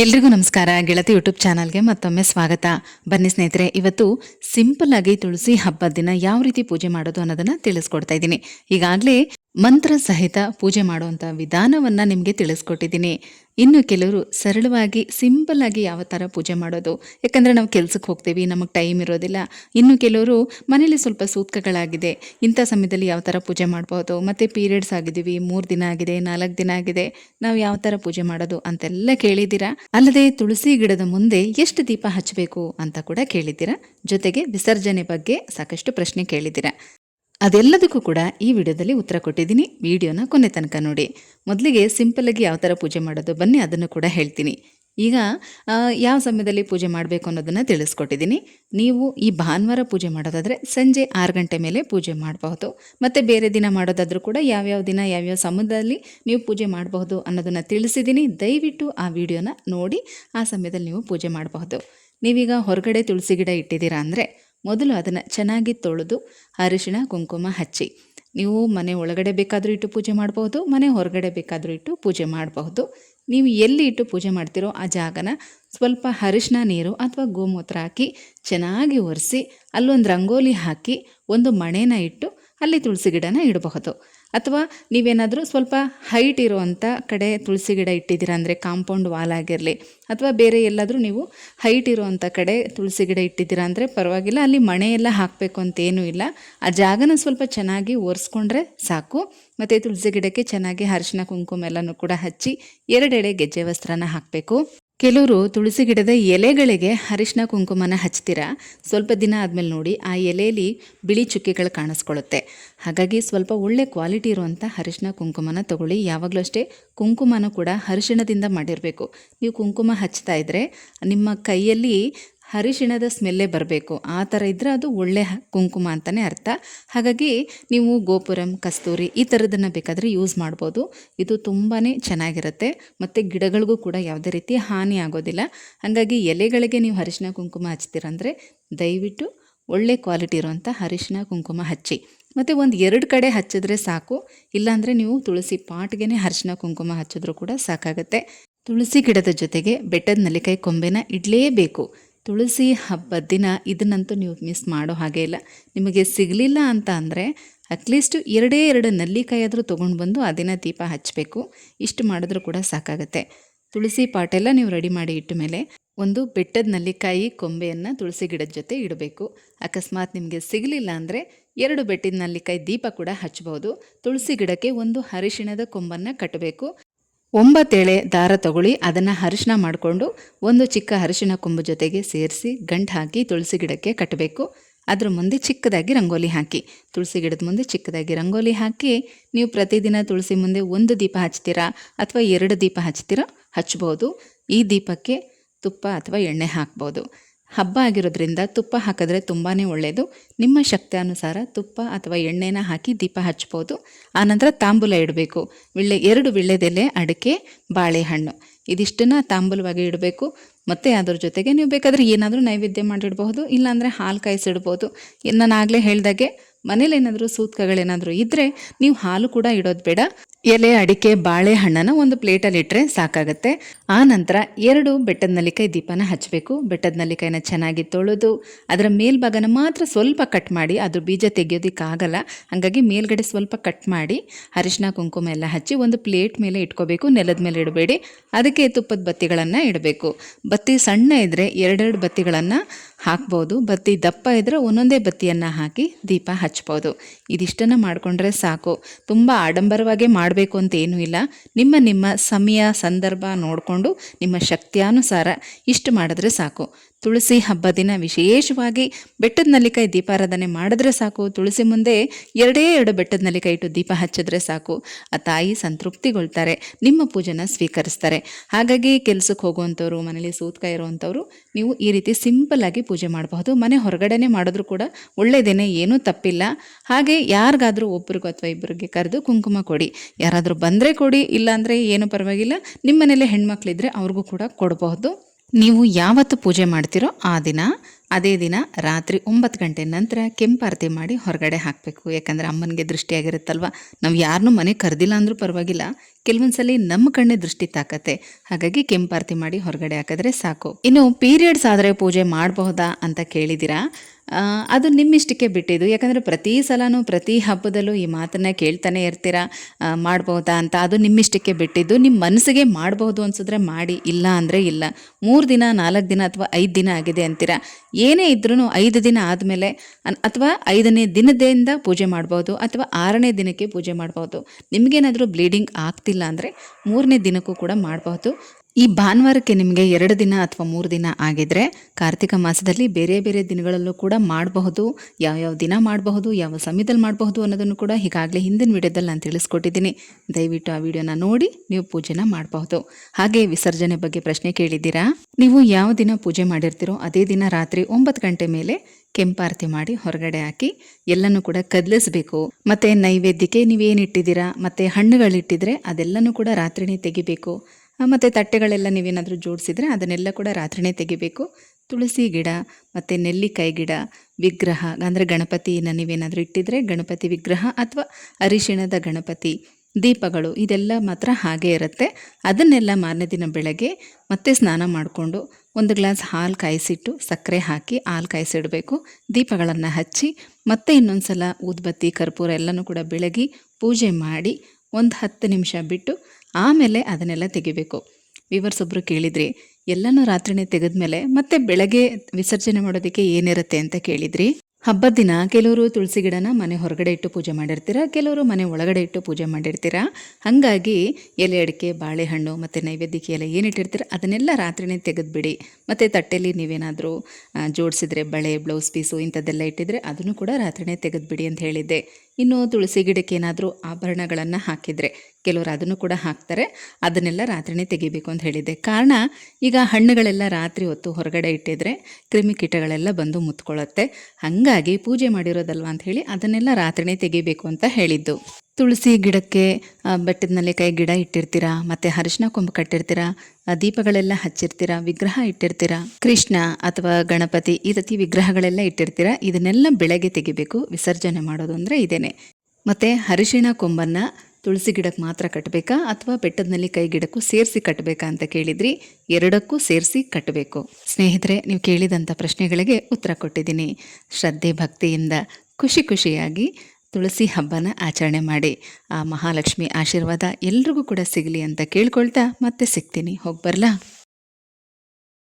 ಎಲ್ರಿಗೂ ನಮಸ್ಕಾರ. ಗೆಳತಿ ಯೂಟ್ಯೂಬ್ ಚಾನಲ್ಗೆ ಮತ್ತೊಮ್ಮೆ ಸ್ವಾಗತ. ಬನ್ನಿ ಸ್ನೇಹಿತರೆ, ಇವತ್ತು ಸಿಂಪಲ್ ಆಗಿ ತುಳಸಿ ಹಬ್ಬದ ದಿನ ಯಾವ ರೀತಿ ಪೂಜೆ ಮಾಡೋದು ಅನ್ನೋದನ್ನ ತಿಳಿಸ್ಕೊಡ್ತಾ ಇದ್ದೀನಿ. ಈಗಾಗಲೇ ಮಂತ್ರ ಸಹಿತ ಪೂಜೆ ಮಾಡುವಂಥ ವಿಧಾನವನ್ನ ನಿಮಗೆ ತಿಳಿಸ್ಕೊಟ್ಟಿದ್ದೀನಿ. ಇನ್ನು ಕೆಲವರು ಸರಳವಾಗಿ ಸಿಂಪಲ್ ಆಗಿ ಯಾವ ಥರ ಪೂಜೆ ಮಾಡೋದು? ಯಾಕಂದರೆ ನಾವು ಕೆಲಸಕ್ಕೆ ಹೋಗ್ತೀವಿ, ನಮಗೆ ಟೈಮ್ ಇರೋದಿಲ್ಲ. ಇನ್ನು ಕೆಲವರು ಮನೇಲಿ ಸ್ವಲ್ಪ ಸೂತ್ಕಗಳಾಗಿದೆ. ಇಂಥ ಸಮಯದಲ್ಲಿ ಯಾವ ಥರ ಪೂಜೆ ಮಾಡ್ಬೋದು? ಮತ್ತು ಪೀರಿಯಡ್ಸ್ ಆಗಿದ್ದೀವಿ ಮೂರು ದಿನ ಆಗಿದೆ, ನಾಲ್ಕು ದಿನ ಆಗಿದೆ. ನಾವು ಯಾವ ಥರ ಪೂಜೆ ಮಾಡೋದು ಅಂತೆಲ್ಲ ಕೇಳಿದ್ದೀರಾ? ಅಲ್ಲದೆ ತುಳಸಿ ಗಿಡದ ಮುಂದೆ ಎಷ್ಟು ದೀಪ ಹಚ್ಚಬೇಕು ಅಂತ ಕೂಡ ಕೇಳಿದ್ದೀರಾ? ಜೊತೆಗೆ ವಿಸರ್ಜನೆ ಬಗ್ಗೆ ಸಾಕಷ್ಟು ಪ್ರಶ್ನೆ ಕೇಳಿದ್ದೀರಾ? ಅದೆಲ್ಲದಕ್ಕೂ ಕೂಡ ಈ ವಿಡಿಯೋದಲ್ಲಿ ಉತ್ತರ ಕೊಟ್ಟಿದ್ದೀನಿ. ವಿಡಿಯೋನ ಕೊನೆ ತನಕ ನೋಡಿ. ಮೊದಲಿಗೆ ಸಿಂಪಲ್ಲಾಗಿ ಯಾವ ಥರ ಪೂಜೆ ಮಾಡೋದು ಬನ್ನಿ, ಅದನ್ನು ಕೂಡ ಹೇಳ್ತೀನಿ. ಈಗ ಯಾವ ಸಮಯದಲ್ಲಿ ಪೂಜೆ ಮಾಡಬೇಕು ಅನ್ನೋದನ್ನು ತಿಳಿಸ್ಕೊಟ್ಟಿದ್ದೀನಿ. ನೀವು ಈ ಭಾನುವಾರ ಪೂಜೆ ಮಾಡೋದಾದರೆ ಸಂಜೆ ಆರು ಗಂಟೆ ಮೇಲೆ ಪೂಜೆ ಮಾಡಬಹುದು. ಮತ್ತು ಬೇರೆ ದಿನ ಮಾಡೋದಾದರೂ ಕೂಡ ಯಾವ್ಯಾವ ದಿನ, ಯಾವ್ಯಾವ ಸಮಯದಲ್ಲಿ ನೀವು ಪೂಜೆ ಮಾಡಬಹುದು ಅನ್ನೋದನ್ನು ತಿಳಿಸಿದ್ದೀನಿ. ದಯವಿಟ್ಟು ಆ ವಿಡಿಯೋನ ನೋಡಿ, ಆ ಸಮಯದಲ್ಲಿ ನೀವು ಪೂಜೆ ಮಾಡಬಹುದು. ನೀವೀಗ ಹೊರಗಡೆ ತುಳಸಿ ಗಿಡ ಇಟ್ಟಿದ್ದೀರಾ ಅಂದರೆ ಮೊದಲು ಅದನ್ನು ಚೆನ್ನಾಗಿ ತೊಳೆದು ಅರಿಶಿಣ, ಕುಂಕುಮ ಹಚ್ಚಿ. ನೀವು ಮನೆ ಒಳಗಡೆ ಬೇಕಾದರೂ ಇಟ್ಟು ಪೂಜೆ ಮಾಡಬಹುದು, ಮನೆ ಹೊರಗಡೆ ಬೇಕಾದರೂ ಇಟ್ಟು ಪೂಜೆ ಮಾಡಬಹುದು. ನೀವು ಎಲ್ಲಿ ಇಟ್ಟು ಪೂಜೆ ಮಾಡ್ತೀರೋ ಆ ಜಾಗನ ಸ್ವಲ್ಪ ಅರಿಶಿನ ನೀರು ಅಥವಾ ಗೋಮೂತ್ರ ಹಾಕಿ ಚೆನ್ನಾಗಿ ಒರೆಸಿ, ಅಲ್ಲೊಂದು ರಂಗೋಲಿ ಹಾಕಿ ಒಂದು ಮಣೆನ ಇಟ್ಟು ಅಲ್ಲಿ ತುಳಸಿ ಗಿಡನ ಇಡಬಹುದು. ಅಥವಾ ನೀವೇನಾದರೂ ಸ್ವಲ್ಪ ಹೈಟ್ ಇರುವಂಥ ಕಡೆ ತುಳಸಿ ಗಿಡ ಇಟ್ಟಿದ್ದೀರಾ ಅಂದರೆ ಕಾಂಪೌಂಡ್ ವಾಲ್ ಆಗಿರಲಿ, ಅಥವಾ ಬೇರೆ ಎಲ್ಲಾದರೂ ನೀವು ಹೈಟ್ ಇರುವಂಥ ಕಡೆ ತುಳಸಿ ಗಿಡ ಇಟ್ಟಿದ್ದೀರಾ ಅಂದರೆ ಪರವಾಗಿಲ್ಲ, ಅಲ್ಲಿ ಮಣೆ ಎಲ್ಲ ಹಾಕಬೇಕು ಅಂತ ಏನೂ ಇಲ್ಲ. ಆ ಜಾಗನ ಸ್ವಲ್ಪ ಚೆನ್ನಾಗಿ ಒರೆಸ್ಕೊಂಡ್ರೆ ಸಾಕು. ಮತ್ತು ತುಳಸಿ ಗಿಡಕ್ಕೆ ಚೆನ್ನಾಗಿ ಅರಿಶಿನ ಕುಂಕುಮ ಎಲ್ಲನೂ ಕೂಡ ಹಚ್ಚಿ ಎರಡೆಡೆ ಗೆಜ್ಜೆ ವಸ್ತ್ರನ ಹಾಕಬೇಕು. ಕೆಲವರು ತುಳಸಿ ಗಿಡದ ಎಲೆಗಳಿಗೆ ಅರಿಶಿನ ಕುಂಕುಮನ ಹಚ್ತೀರಾ? ಸ್ವಲ್ಪ ದಿನ ಆದಮೇಲೆ ನೋಡಿ, ಆ ಎಲೆಯಲ್ಲಿ ಬಿಳಿ ಚುಕ್ಕೆಗಳು ಕಾಣಿಸ್ಕೊಳ್ಳುತ್ತೆ. ಹಾಗಾಗಿ ಸ್ವಲ್ಪ ಒಳ್ಳೆ ಕ್ವಾಲಿಟಿ ಇರುವಂಥ ಅರಿಶಿನ ಕುಂಕುಮನ ತಗೊಳ್ಳಿ. ಯಾವಾಗಲೂ ಅಷ್ಟೇ ಕುಂಕುಮನ ಕೂಡ ಅರಿಶಿಣದಿಂದ ಮಾಡಿರಬೇಕು. ನೀವು ಕುಂಕುಮ ಹಚ್ತಾ ಇದ್ದರೆ ನಿಮ್ಮ ಕೈಯಲ್ಲಿ ಅರಿಶಿಣದ ಸ್ಮೆಲ್ಲೇ ಬರಬೇಕು. ಆ ಥರ ಇದ್ದರೆ ಅದು ಒಳ್ಳೆ ಕುಂಕುಮ ಅಂತಲೇ ಅರ್ಥ. ಹಾಗಾಗಿ ನೀವು ಗೋಪುರಂ, ಕಸ್ತೂರಿ ಈ ಥರದನ್ನು ಬೇಕಾದರೆ ಯೂಸ್ ಮಾಡ್ಬೋದು. ಇದು ತುಂಬಾ ಚೆನ್ನಾಗಿರುತ್ತೆ. ಮತ್ತು ಗಿಡಗಳಿಗೂ ಕೂಡ ಯಾವುದೇ ರೀತಿ ಹಾನಿ ಆಗೋದಿಲ್ಲ. ಹಾಗಾಗಿ ಎಲೆಗಳಿಗೆ ನೀವು ಅರಿಶಿನ ಕುಂಕುಮ ಹಚ್ತೀರಂದರೆ ದಯವಿಟ್ಟು ಒಳ್ಳೆ ಕ್ವಾಲಿಟಿ ಇರುವಂಥ ಅರಿಶಿನ ಕುಂಕುಮ ಹಚ್ಚಿ. ಮತ್ತು ಒಂದು ಎರಡು ಕಡೆ ಹಚ್ಚಿದ್ರೆ ಸಾಕು. ಇಲ್ಲಾಂದರೆ ನೀವು ತುಳಸಿ ಪಾಟ್ಗೆ ಅರಿಶಿನ ಕುಂಕುಮ ಹಚ್ಚಿದ್ರೂ ಕೂಡ ಸಾಕಾಗುತ್ತೆ. ತುಳಸಿ ಗಿಡದ ಜೊತೆಗೆ ಬೆಟ್ಟದ ನಲ್ಲಿಕಾಯಿ ಕೊಂಬೆನ ಇಡಲೇಬೇಕು. ತುಳಸಿ ಹಬ್ಬದ ದಿನ ಇದನ್ನಂತೂ ನೀವು ಮಿಸ್ ಮಾಡೋ ಹಾಗೆ ಇಲ್ಲ. ನಿಮಗೆ ಸಿಗಲಿಲ್ಲ ಅಂತ ಅಂದರೆ ಅಟ್ಲೀಸ್ಟ್ ಎರಡೇ ಎರಡು ನಲ್ಲಿಕಾಯಿ ಆದರೂ ತೊಗೊಂಡು ಬಂದು ದಿನ ದೀಪ ಹಚ್ಚಬೇಕು ಇಷ್ಟು ಮಾಡಿದ್ರೂ ಕೂಡ ಸಾಕಾಗುತ್ತೆ. ತುಳಸಿ ಪಾಟೆಲ್ಲ ನೀವು ರೆಡಿ ಮಾಡಿ ಇಟ್ಟ ಮೇಲೆ ಒಂದು ಬೆಟ್ಟದ ನಲ್ಲಿಕಾಯಿ ಕೊಂಬೆಯನ್ನು ತುಳಸಿ ಗಿಡದ ಜೊತೆ ಇಡಬೇಕು. ಅಕಸ್ಮಾತ್ ನಿಮಗೆ ಸಿಗಲಿಲ್ಲ ಅಂದರೆ ಎರಡು ಬೆಟ್ಟದ ನಲ್ಲಿಕಾಯಿ ದೀಪ ಕೂಡ ಹಚ್ಚಬಹುದು ತುಳಸಿ ಗಿಡಕ್ಕೆ ಒಂದು ಅರಿಶಿಣದ ಕೊಂಬನ್ನು ಕಟ್ಟಬೇಕು ಒಂಬತ್ತೆಳೆ ದಾರ ತಗೊಳ್ಳಿ, ಅದನ್ನು ಅರಿಶಿನ ಮಾಡಿಕೊಂಡು ಒಂದು ಚಿಕ್ಕ ಅರಿಶಿನ ಕೊಂಬು ಜೊತೆಗೆ ಸೇರಿಸಿ ಗಂಟು ಹಾಕಿ ತುಳಸಿ ಗಿಡಕ್ಕೆ ಕಟ್ಟಬೇಕು. ಅದ್ರ ಮುಂದೆ ಚಿಕ್ಕದಾಗಿ ರಂಗೋಲಿ ಹಾಕಿ. ತುಳಸಿ ಗಿಡದ ಮುಂದೆ ಚಿಕ್ಕದಾಗಿ ರಂಗೋಲಿ ಹಾಕಿ, ನೀವು ಪ್ರತಿದಿನ ತುಳಸಿ ಮುಂದೆ ಒಂದು ದೀಪ ಹಚ್ತೀರಾ ಅಥವಾ ಎರಡು ದೀಪ ಹಚ್ತೀರಾ? ಹಚ್ಬೋದು. ಈ ದೀಪಕ್ಕೆ ತುಪ್ಪ ಅಥವಾ ಎಣ್ಣೆ ಹಾಕ್ಬೋದು. ಹಬ್ಬ ಆಗಿರೋದ್ರಿಂದ ತುಪ್ಪ ಹಾಕಿದ್ರೆ ತುಂಬಾ ಒಳ್ಳೆಯದು ನಿಮ್ಮ ಶಕ್ತಿಯಾನುಸಾರ ತುಪ್ಪ ಅಥವಾ ಎಣ್ಣೆನ ಹಾಕಿ ದೀಪ ಹಚ್ಬೋದು. ಆನಂತರ ತಾಂಬೂಲ ಇಡಬೇಕು. ವಿಳ್ಳೆ, ಎರಡು ವಿಳ್ಳೆದೆಲೆ, ಅಡಿಕೆ, ಬಾಳೆಹಣ್ಣು. ಇದಿಷ್ಟನ್ನ ತಾಂಬೂಲವಾಗಿ ಇಡಬೇಕು. ಮತ್ತು ಅದ್ರ ಜೊತೆಗೆ ನೀವು ಬೇಕಾದರೆ ಏನಾದರೂ ನೈವೇದ್ಯ ಮಾಡಿಡ್ಬಹುದು, ಇಲ್ಲಾಂದರೆ ಹಾಲು ಕಾಯಿಸಿಡ್ಬೋದು ನಾನು ಆಗಲೇ ಹೇಳಿದಾಗೆ ಮನೇಲಿ ಏನಾದರೂ ಸೂತ್ಕಗಳೇನಾದರೂ ಇದ್ದರೆ ನೀವು ಹಾಲು ಕೂಡ ಇಡೋದು ಬೇಡ. ಎಲೆ, ಅಡಿಕೆ ಬಾಳೆಹಣ್ಣನ ಒಂದು ಪ್ಲೇಟಲ್ಲಿ ಇಟ್ಟರೆ ಸಾಕಾಗುತ್ತೆ. ಆ ನಂತರ ಎರಡು ಬೆಟ್ಟದ ನಲ್ಲಿಕಾಯಿ ದೀಪನ ಹಚ್ಚಬೇಕು ಬೆಟ್ಟದ ನಲ್ಲಿಕಾಯಿನ ಚೆನ್ನಾಗಿ ತೊಳೆದು ಅದರ ಮೇಲ್ಭಾಗನ ಮಾತ್ರ ಸ್ವಲ್ಪ ಕಟ್ ಮಾಡಿ ಅದ್ರ ಬೀಜ ತೆಗೆಯೋದಕ್ಕಾಗಲ್ಲ ಹಾಗಾಗಿ ಮೇಲ್ಗಡೆ ಸ್ವಲ್ಪ ಕಟ್ ಮಾಡಿ ಅರಿಶಿನ ಕುಂಕುಮ ಎಲ್ಲ ಹಚ್ಚಿ ಒಂದು ಪ್ಲೇಟ್ ಮೇಲೆ ಇಟ್ಕೋಬೇಕು. ನೆಲದ ಮೇಲೆ ಇಡಬೇಡಿ. ಅದಕ್ಕೆ ತುಪ್ಪದ ಬತ್ತಿಗಳನ್ನು ಇಡಬೇಕು. ಬತ್ತಿ ಸಣ್ಣ ಇದ್ದರೆ ಎರಡೆರಡು ಬತ್ತಿಗಳನ್ನು ಹಾಕ್ಬೋದು. ಬತ್ತಿ ದಪ್ಪ ಇದ್ದರೆ ಒಂದೊಂದೇ ಬತ್ತಿಯನ್ನು ಹಾಕಿ ದೀಪ ಹಚ್ಬೋದು. ಇದಿಷ್ಟನ್ನು ಮಾಡಿಕೊಂಡ್ರೆ ಸಾಕು. ತುಂಬ ಆಡಂಬರವಾಗೇ ಮಾಡಬೇಕು ಅಂತ ಏನೂ ಇಲ್ಲ. ನಿಮ್ಮ ನಿಮ್ಮ ಸಮಯ ಸಂದರ್ಭ ನೋಡಿಕೊಂಡು ನಿಮ್ಮ ಶಕ್ತಿಯಾನುಸಾರ ಇಷ್ಟು ಮಾಡಿದ್ರೆ ಸಾಕು. ತುಳಸಿ ಹಬ್ಬ ದಿನ ವಿಶೇಷವಾಗಿ ಬೆಟ್ಟದ ನಲ್ಲಿಕಾಯಿ ದೀಪಾರಾಧನೆ ಮಾಡಿದ್ರೆ ಸಾಕು. ತುಳಸಿ ಮುಂದೆ ಎರಡೇ ಎರಡು ಬೆಟ್ಟದ ನಲ್ಲಿಕಾಯಿ ಇಟ್ಟು ದೀಪ ಹಚ್ಚಿದ್ರೆ ಸಾಕು. ಆ ತಾಯಿ ಸಂತೃಪ್ತಿಗೊಳ್ತಾರೆ, ನಿಮ್ಮ ಪೂಜೆನ ಸ್ವೀಕರಿಸ್ತಾರೆ. ಹಾಗಾಗಿ ಕೆಲಸಕ್ಕೆ ಹೋಗುವಂಥವ್ರು, ಮನೇಲಿ ಸೂತ್ಕ ಇರುವಂಥವ್ರು, ನೀವು ಈ ರೀತಿ ಸಿಂಪಲ್ ಆಗಿ ಪೂಜೆ ಮಾಡಬಹುದು. ಮನೆ ಹೊರಗಡೆನೆ ಮಾಡಿದ್ರು ಕೂಡ ಒಳ್ಳೆಯದೇನೆ ಏನೂ ತಪ್ಪಿಲ್ಲ. ಹಾಗೆ ಯಾರಿಗಾದರೂ ಒಬ್ಬರಿಗೂ ಅಥವಾ ಇಬ್ಬರಿಗೆ ಕರೆದು ಕುಂಕುಮ ಕೊಡಿ. ಯಾರಾದರೂ ಬಂದರೆ ಕೊಡಿ, ಇಲ್ಲಾಂದರೆ ಏನೂ ಪರವಾಗಿಲ್ಲ. ನಿಮ್ಮ ಮನೇಲಿ ಹೆಣ್ಮಕ್ಳಿದ್ರೆ ಅವ್ರಿಗೂ ಕೂಡ ಕೊಡಬಹುದು. ನೀವು ಯಾವತ್ತು ಪೂಜೆ ಮಾಡ್ತೀರೋ ಆ ದಿನ, ಅದೇ ದಿನ ರಾತ್ರಿ ಒಂಬತ್ತು ಗಂಟೆ ನಂತರ ಕೆಂಪಾರತಿ ಮಾಡಿ ಹೊರಗಡೆ ಹಾಕಬೇಕು. ಯಾಕಂದರೆ ಅಮ್ಮನಿಗೆ ದೃಷ್ಟಿಯಾಗಿರುತ್ತಲ್ವ? ನಾವು ಯಾರನ್ನೂ ಮನೆ ಕರೆದಿಲ್ಲ ಅಂದರೂ ಪರವಾಗಿಲ್ಲ. ಕೆಲವೊಂದ್ಸಲಿ ನಮ್ಮ ಕಣ್ಣೆ ದೃಷ್ಟಿ ತಾಕತ್ತೆ. ಹಾಗಾಗಿ ಕೆಂಪಾರತಿ ಮಾಡಿ ಹೊರಗಡೆ ಹಾಕಿದ್ರೆ ಸಾಕು. ಇನ್ನು ಪೀರಿಯಡ್ಸ್ ಆದರೆ ಪೂಜೆ ಮಾಡಬಹುದಾ ಅಂತ ಕೇಳಿದ್ದೀರಾ? ಅದು ನಿಮ್ಮಿಷ್ಟಕ್ಕೆ ಬಿಟ್ಟಿದ್ದು. ಯಾಕಂದರೆ ಪ್ರತಿ ಸಲನೂ, ಪ್ರತಿ ಹಬ್ಬದಲ್ಲೂ ಈ ಮಾತನ್ನ ಕೇಳ್ತಾನೆ ಇರ್ತೀರಾ? ಮಾಡ್ಬೋದಾ ಅಂತ ಅದು ನಿಮ್ಮಿಷ್ಟಕ್ಕೆ ಬಿಟ್ಟಿದ್ದು. ನಿಮ್ಮ ಮನಸ್ಸಿಗೆ ಮಾಡಬಹುದು ಅನ್ಸಿದ್ರೆ ಮಾಡಿ, ಇಲ್ಲ ಅಂದರೆ ಇಲ್ಲ. ಮೂರು ದಿನ, ನಾಲ್ಕು ದಿನ ಅಥವಾ ಐದು ದಿನ ಆಗಿದೆ ಅಂತೀರಾ? ಏನೇ ಇದ್ರೂ ಐದು ದಿನ ಆದಮೇಲೆ ಅಥವಾ ಐದನೇ ದಿನದಿಂದ ಪೂಜೆ ಮಾಡ್ಬೋದು, ಅಥವಾ ಆರನೇ ದಿನಕ್ಕೆ ಪೂಜೆ ಮಾಡ್ಬೋದು. ನಿಮಗೇನಾದರೂ ಬ್ಲೀಡಿಂಗ್ ಆಗ್ತಿಲ್ಲ ಅಂದರೆ ಮೂರನೇ ದಿನಕ್ಕೂ ಕೂಡ ಮಾಡಬಹುದು ಈ ಭಾನುವಾರಕ್ಕೆ ನಿಮಗೆ ಎರಡು ದಿನ ಅಥವಾ ಮೂರು ದಿನ ಆಗಿದ್ರೆ ಕಾರ್ತಿಕ ಮಾಸದಲ್ಲಿ ಬೇರೆ ಬೇರೆ ದಿನಗಳಲ್ಲೂ ಕೂಡ ಮಾಡಬಹುದು. ಯಾವ್ಯಾವ ದಿನ ಮಾಡಬಹುದು, ಯಾವ ಸಮಯದಲ್ಲಿ ಮಾಡಬಹುದು ಅನ್ನೋದನ್ನು ಕೂಡ ಈಗಾಗಲೇ ಹಿಂದಿನ ವಿಡಿಯೋದಲ್ಲಿ ನಾನು ತಿಳಿಸ್ಕೊಟ್ಟಿದ್ದೀನಿ. ದಯವಿಟ್ಟು ಆ ವಿಡಿಯೋನ ನೋಡಿ, ನೀವು ಪೂಜೆನ ಮಾಡಬಹುದು. ಹಾಗೆ ವಿಸರ್ಜನೆ ಬಗ್ಗೆ ಪ್ರಶ್ನೆ ಕೇಳಿದ್ದೀರಾ? ನೀವು ಯಾವ ದಿನ ಪೂಜೆ ಮಾಡಿರ್ತೀರೋ ಅದೇ ದಿನ ರಾತ್ರಿ ಒಂಬತ್ತು ಗಂಟೆ ಮೇಲೆ ಕೆಂಪಾರತಿ ಮಾಡಿ ಹೊರಗಡೆ ಹಾಕಿ ಎಲ್ಲನೂ ಕೂಡ ಕದಲಿಸಬೇಕು. ಮತ್ತೆ ನೈವೇದ್ಯಕ್ಕೆ ನೀವೇನಿಟ್ಟಿದ್ದೀರಾ? ಮತ್ತೆ ಹಣ್ಣುಗಳಿಟ್ಟಿದ್ರೆ ಅದೆಲ್ಲನೂ ಕೂಡ ರಾತ್ರಿನೇ ತೆಗಿಬೇಕು. ಮತ್ತೆ ತಟ್ಟೆಗಳೆಲ್ಲ ನೀವೇನಾದರೂ ಜೋಡಿಸಿದರೆ ಅದನ್ನೆಲ್ಲ ಕೂಡ ರಾತ್ರಿನೇ ತೆಗಿಬೇಕು. ತುಳಸಿ ಗಿಡ, ಮತ್ತು ನೆಲ್ಲಿಕಾಯಿ ಗಿಡ, ವಿಗ್ರಹ, ಅಂದರೆ ಗಣಪತಿಯನ್ನು ನೀವೇನಾದರೂ ಇಟ್ಟಿದ್ರೆ ಗಣಪತಿ ವಿಗ್ರಹ ಅಥವಾ ಅರಿಶಿಣದ ಗಣಪತಿ, ದೀಪಗಳು, ಇದೆಲ್ಲ ಮಾತ್ರ ಹಾಗೇ ಇರುತ್ತೆ. ಅದನ್ನೆಲ್ಲ ಮಾರನೇ ದಿನ ಬೆಳಗ್ಗೆ ಮತ್ತೆ ಸ್ನಾನ ಮಾಡಿಕೊಂಡು ಒಂದು ಗ್ಲಾಸ್ ಹಾಲು ಕಾಯಿಸಿಟ್ಟು ಸಕ್ಕರೆ ಹಾಕಿ ಹಾಲು ಕಾಯಿಸಿಡಬೇಕು. ದೀಪಗಳನ್ನು ಹಚ್ಚಿ ಮತ್ತೆ ಇನ್ನೊಂದು ಸಲ ಊದ್ಬತ್ತಿ, ಕರ್ಪೂರ ಎಲ್ಲನೂ ಕೂಡ ಬೆಳಗಿ ಪೂಜೆ ಮಾಡಿ ಒಂದು ಹತ್ತು ನಿಮಿಷ ಬಿಟ್ಟು ಆಮೇಲೆ ಅದನ್ನೆಲ್ಲ ತೆಗಿಬೇಕು. ವಿವರ್ಸ್ ಒಬ್ಬರು ಕೇಳಿದ್ರಿ, ಎಲ್ಲನೂ ರಾತ್ರಿನೇ ತೆಗೆದ್ಮೇಲೆ ಮತ್ತೆ ಬೆಳಗ್ಗೆ ವಿಸರ್ಜನೆ ಮಾಡೋದಕ್ಕೆ ಏನಿರುತ್ತೆ ಅಂತ ಕೇಳಿದ್ರಿ? ಹಬ್ಬದ ದಿನ ಕೆಲವರು ತುಳಸಿ ಗಿಡನ ಮನೆ ಹೊರಗಡೆ ಇಟ್ಟು ಪೂಜೆ ಮಾಡಿರ್ತೀರ, ಕೆಲವರು ಮನೆ ಒಳಗಡೆ ಇಟ್ಟು ಪೂಜೆ ಮಾಡಿರ್ತೀರ? ಹಾಗಾಗಿ ಎಲೆ ಅಡಿಕೆ, ಬಾಳೆಹಣ್ಣು ಮತ್ತು ನೈವೇದ್ಯಕ್ಕೆ ಎಲ್ಲ ಏನಿಟ್ಟಿರ್ತೀರ, ಅದನ್ನೆಲ್ಲ ರಾತ್ರಿನೇ ತೆಗೆದುಬಿಡಿ. ಮತ್ತು ತಟ್ಟೆಲಿ ನೀವೇನಾದರೂ ಜೋಡಿಸಿದ್ರೆ ಬಳೆ, ಬ್ಲೌಸ್ ಪೀಸು ಇಂಥದ್ದೆಲ್ಲ ಇಟ್ಟಿದ್ರೆ ಅದನ್ನು ಕೂಡ ರಾತ್ರಿನೇ ತೆಗೆದುಬಿಡಿ ಅಂತ ಹೇಳಿದ್ದೆ. ಇನ್ನು ತುಳಸಿ ಗಿಡಕ್ಕೆ ಏನಾದರೂ ಆಭರಣಗಳನ್ನು ಹಾಕಿದರೆ, ಕೆಲವರು ಅದನ್ನು ಕೂಡ ಹಾಕ್ತಾರೆ. ಅದನ್ನೆಲ್ಲ ರಾತ್ರಿನೇ ತೆಗಿಬೇಕು ಅಂತ ಹೇಳಿದ್ದೆ. ಕಾರಣ, ಈಗ ಹಣ್ಣುಗಳೆಲ್ಲ ರಾತ್ರಿ ಹೊತ್ತು ಹೊರಗಡೆ ಇಟ್ಟಿದ್ರೆ ಕ್ರಿಮಿಕೀಟಗಳೆಲ್ಲ ಬಂದು ಮುತ್ಕೊಳ್ಳುತ್ತೆ ಹಾಗಾಗಿ ಪೂಜೆ ಮಾಡಿರೋದಲ್ವ ಅಂತ ಹೇಳಿ ಅದನ್ನೆಲ್ಲ ರಾತ್ರಿನೇ ತೆಗಿಬೇಕು ಅಂತ ಹೇಳಿದ್ದು. ತುಳಸಿ ಗಿಡಕ್ಕೆ ಬೆಟ್ಟದ ನೆಲ್ಲಿಕಾಯಿ ಗಿಡ ಇಟ್ಟಿರ್ತೀರಾ, ಮತ್ತೆ ಅರಿಶಿನ ಕೊಂಬು ಕಟ್ಟಿರ್ತೀರಾ ದೀಪಗಳೆಲ್ಲ ಹಚ್ಚಿರ್ತೀರಾ, ವಿಗ್ರಹ ಇಟ್ಟಿರ್ತೀರಾ, ಕೃಷ್ಣ ಅಥವಾ ಗಣಪತಿ, ಈ ರೀತಿ ವಿಗ್ರಹಗಳೆಲ್ಲ ಇಟ್ಟಿರ್ತೀರಾ, ಇದನ್ನೆಲ್ಲ ಬೆಳಗ್ಗೆ ತೆಗಿಬೇಕು, ವಿಸರ್ಜನೆ ಮಾಡೋದು ಅಂದರೆ ಇದೇನೆ. ಮತ್ತೆ ಅರಿಶಿಣ ಕೊಂಬನ್ನು ತುಳಸಿ ಗಿಡಕ್ಕೆ ಮಾತ್ರ ಕಟ್ಟಬೇಕಾ ಅಥವಾ ಬೆಟ್ಟದ ಕೈ ಗಿಡಕ್ಕೂ ಸೇರಿಸಿ ಕಟ್ಟಬೇಕಾ ಅಂತ ಕೇಳಿದ್ರಿ, ಎರಡಕ್ಕೂ ಸೇರಿಸಿ ಕಟ್ಟಬೇಕು ಸ್ನೇಹಿತರೆ, ನೀವು ಕೇಳಿದಂಥ ಪ್ರಶ್ನೆಗಳಿಗೆ ಉತ್ತರ ಕೊಟ್ಟಿದ್ದೀನಿ. ಶ್ರದ್ಧೆ, ಭಕ್ತಿಯಿಂದ ಖುಷಿ ಖುಷಿಯಾಗಿ ತುಳಸಿ ಹಬ್ಬನ ಆಚರಣೆ ಮಾಡಿ. ಆ ಮಹಾಲಕ್ಷ್ಮಿ ಆಶೀರ್ವಾದ ಎಲ್ರಿಗೂ ಕೂಡ ಸಿಗಲಿ ಅಂತ ಕೇಳ್ಕೊಳ್ತಾ ಮತ್ತೆ ಸಿಗ್ತೀನಿ. ಹೋಗಿ ಬರಲಾ